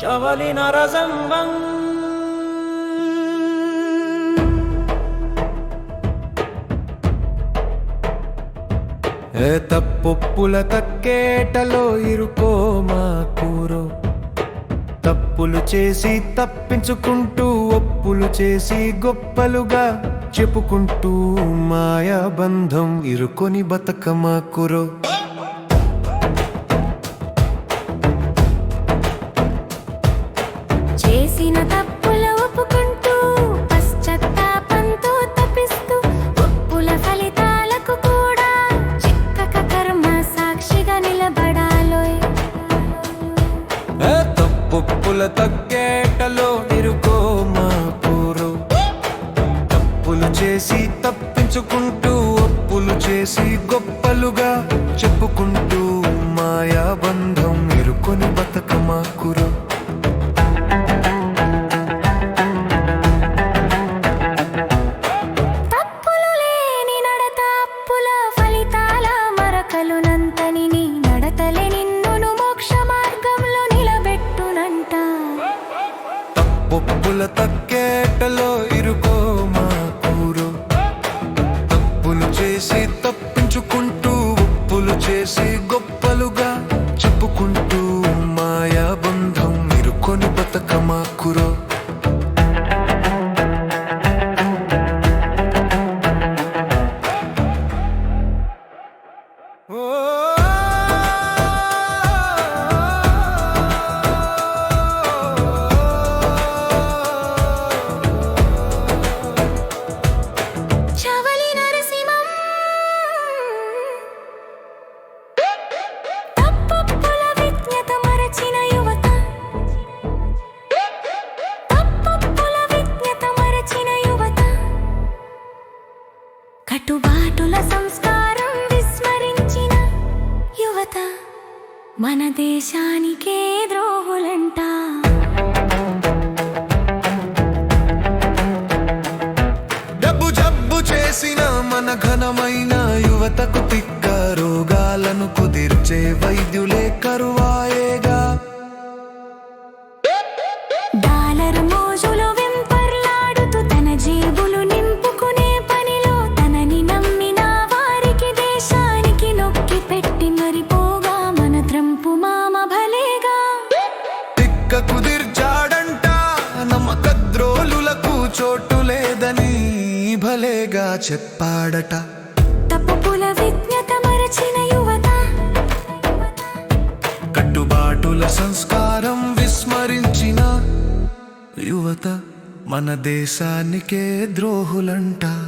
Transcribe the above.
చవలి నరసంబం ఏ తప్పుల తక్కేటలో ఇరుకో మా కూరో. తప్పులు చేసి తప్పించుకుంటూ ఒప్పులు చేసి గొప్పలుగా చెప్పుకుంటూ మాయా బంధం ఇరుకొని బతకమా కురో. తప్పుల తగ్గేటలో ఇరుకో మా తప్పులు చేసి తప్పించుకుంటూ అప్పులు చేసి గొప్పలుగా చెప్పుకుంటూ మాయా బంధం ఇరుకొని కేటలో ఇరుకో మా కూరో తప్పులు చేసి తప్పించుకుంటూ ఉప్పులు చేసి గొప్పలుగా చెప్పుకుంటూ మాయా బంధం ఇరుకొని బతకమా కట్టుబాటుల సంస్కారం విస్మరించిన యువత మన దేశానికే ద్రోహులంట. డబ్బు జబ్బు చేసిన మన ఘనమైన యువతకు తిక్క రోగాలను కుదిర్చే వైద్యులే చోటు లేదని భలేగా చెప్పాడట. తప్పుల విజ్ఞత మరచిన యువత. కట్టుబాటుల సంస్కారం విస్మరించిన యువత మన దేశానికే ద్రోహులంట.